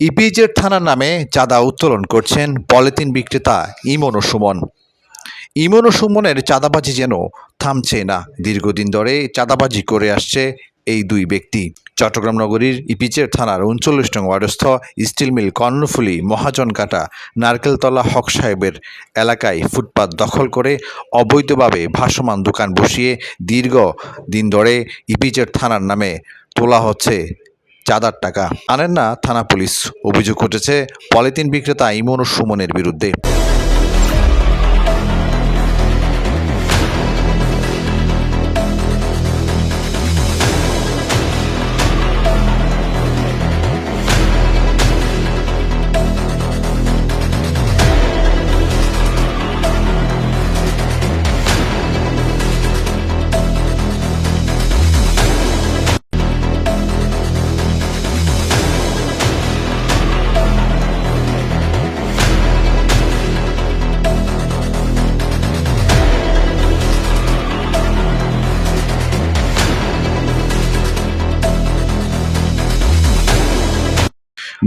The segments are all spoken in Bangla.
ইপিজেড থানার নামে চাঁদা উত্তোলন করছেন পলিথিন বিক্রেতা ইমন ও সুমন। ইমন ও সুমনের চাঁদাবাজি যেন থামছে না। দীর্ঘদিন ধরে চাঁদাবাজি করে আসছে এই দুই ব্যক্তি। চট্টগ্রাম নগরীর ইপিজেড থানার উনচল্লিশ নং ওয়ার্ডস্থ স্টিল মিল কর্ণফুলি মহাজনকাটা নারকেলতলা হক সাহেবের এলাকায় ফুটপাত দখল করে অবৈধভাবে ভাসমান দোকান বসিয়ে দীর্ঘ দিন ধরে ইপিজেড থানার নামে তোলা হচ্ছে চাঁদার টাকা। আনেন না থানা পুলিশ। অভিযোগ ঘটেছে পলিথিন বিক্রেতা ইমন ও সুমনের বিরুদ্ধে।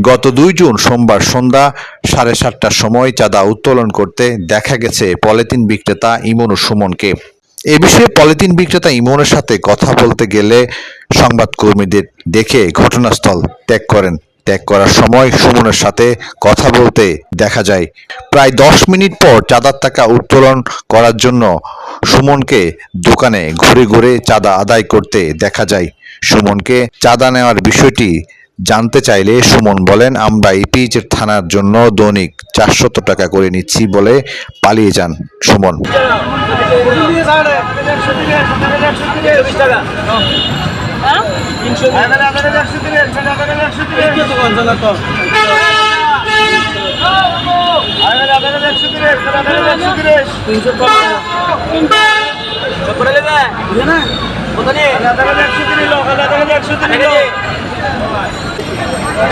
গত দুই জুন সোমবার সন্ধ্যা সাড়ে সাতটার সময় চাঁদা উত্তোলন করতে দেখা গেছে পলিথিন বিক্রেতা ইমন ও সুমনকে। এ বিষয়ে পলিথিন বিক্রেতা ইমনের সাথে কথা বলতে গেলে সংবাদকর্মীদের দেখে ঘটনাস্থল ত্যাগ করেন। ত্যাগ করার সময় সুমনের সাথে কথা বলতে দেখা যায়, প্রায় দশ মিনিট পর চাঁদার টাকা উত্তোলন করার জন্য সুমনকে দোকানে ঘুরে ঘুরে চাঁদা আদায় করতে দেখা যায়। সুমনকে চাঁদা নেওয়ার বিষয়টি জানতে চাইলে সুমন বলেন, আমরা ইপিজের থানার জন্য দৈনিক চারশত টাকা করে নিচ্ছি বলে পালিয়ে যান। Suman. Ayo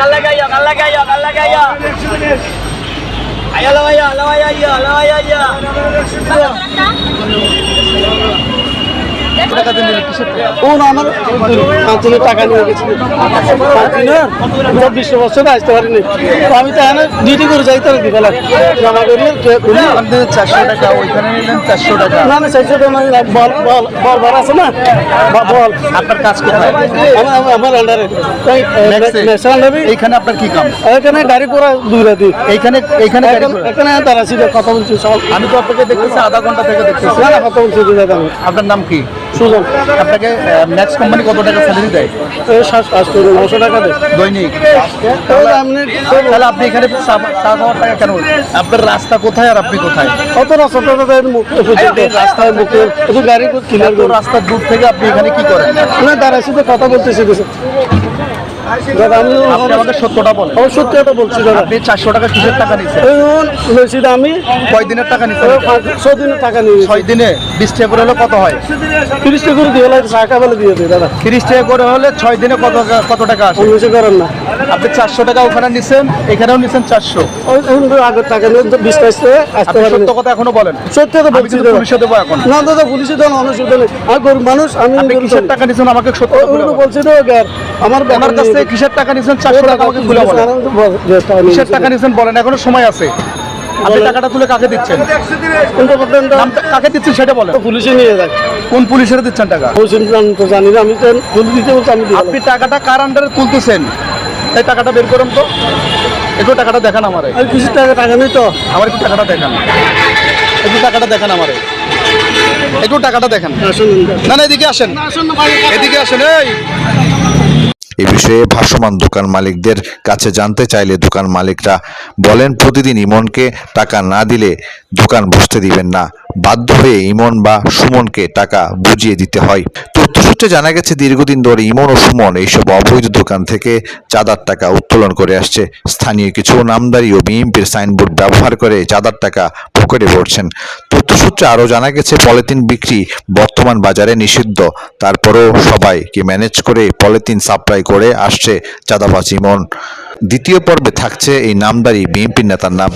kal lagi ayo, kal lagi ayo, kal lagi ayo. Ayo lawa ayo, lawa ayo, ayo, lawa ayo, আমার পাঁচজনের টাকা নিয়ে গেছিল। পাঁচজনের? চব্বিশ বছর আসতে পারিনি। তো আমি তো এখানে ডিউটি করে যাই তারা দিবেলা জমা করি চারশো টাকা ওইখানে নিলেন চারশো টাকা। না না মানে বল বল বল আছে না? বল। আপনার কাজ কোথায় আমার আমার- আন্ডারে এইখানে আপনার কি কাম? এখানে গাড়ি পড়া দুই রাতি এইখানে এইখানে এখানে কথা বলছি সব। আমি তো আপনাকে দেখতেছি আধা ঘণ্টা থেকে দেখতেছি। না না কথা বলছি দুই আপনার নাম কি? সুজন আপনাকে ম্যাক্স কোম্পানি কত টাকা স্যালারি দেয়? নশো টাকা দেয়। দৈনিক? তাহলে আপনি এখানে চা খাওয়ার টাকা কেন আপনার রাস্তা কোথায় আর আপনি কোথায়? কত রাস্তা রাস্তায় মুখে শুধু গাড়ি কিনার রাস্তার দূর থেকে আপনি এখানে কি করেন? না দাঁড়ায় শুধু কথা বলতেছি কিছু দাদা আমি আমাকে সত্যটা বলেন। আমার সত্যি কথা বলছি দাদা। আপনি চারশো টাকা কিসের টাকা নিচ্ছেন লইছি আমি কয় দিনের টাকা নিচ্ছেন ছ দিনের টাকা নিয়ে ছয় দিনে বিশ টাকা করে হলে কত হয়? তিরিশ টাকা করে দিয়ে লাগে টাকা বলে দিয়ে দিই দাদা। তিরিশ টাকা করে হলে ছয় দিনে কত কত টাকা আসে? অন্য করেন না। আপনি চারশো টাকা ওখানে নিচ্ছেন এখানেও নিচ্ছেন চারশো। ওই আগের টাকা নিয়ে বিশ টাইস আসতে পারেন সত্য কথা এখনও বলেন। সত্যি কথা বলছি দাদা। পুলিশে দেবো এখন। না দাদা পুলিশে তো অসুবিধা নেই। আমি গরিব মানুষ আমি কিসের টাকা আমাকে সত্য। বলছি তো আমার ওনার কাছ থেকে কিসের টাকা নিচ্ছেন চারশো টাকা আমাকে খুলে বলেন। কিসের টাকা নিচ্ছেন বলেন এখনও সময় আছে। আপনি টাকাটা তুলে কাকে দিচ্ছেন? কাকে দিচ্ছেন সেটা বলেন। পুলিশে নিয়ে যায় কোন পুলিশের দিচ্ছেন টাকা? তো জানি না আমি তো দিতে আমি আপনি টাকাটা কার আন্ডারে তুলতেছেন? এই টাকাটা বের করুন তো। একটু টাকাটা দেখান আমারে। আমি কিছু টাকা টাকা নেই তো। আমার একটু টাকাটা দেখান। একটু টাকাটা দেখান আমারে। একটু টাকাটা দেখান। আসুন। না না এদিকে আসেন। এদিকে আসেন এই। এ বিষয়ে ভাসমান দোকান মালিকদের কাছে জানতে চাইলে দোকান মালিকরা বলেন, প্রতিদিন ইমনকে টাকা না দিলে দোকান বসতে দিবেন না। বাধ্য হয়ে ইমন বা সুমনকে টাকা বুঝিয়ে দিতে হয়। তথ্যসূত্রে জানা গেছে, দীর্ঘদিন ধরে ইমন ও সুমন এইসব অবৈধ দোকান থেকে চাঁদার টাকা উত্তোলন করে আসছে। স্থানীয় কিছু নামদারি ও বিএমপির সাইনবোর্ড ব্যবহার করে চাঁদার টাকা পকেটে ভরছেন। তথ্যসূত্রে আরও জানা গেছে, পলিথিন বিক্রি বর্তমান বাজারে নিষিদ্ধ। তারপরও সবাইকে ম্যানেজ করে পলিথিন সাপ্লাই করে আসছে চাঁদাবাজ ইমন। দ্বিতীয় পর্বে থাকছে এই নামদারি বিএনপি নেতার নাম।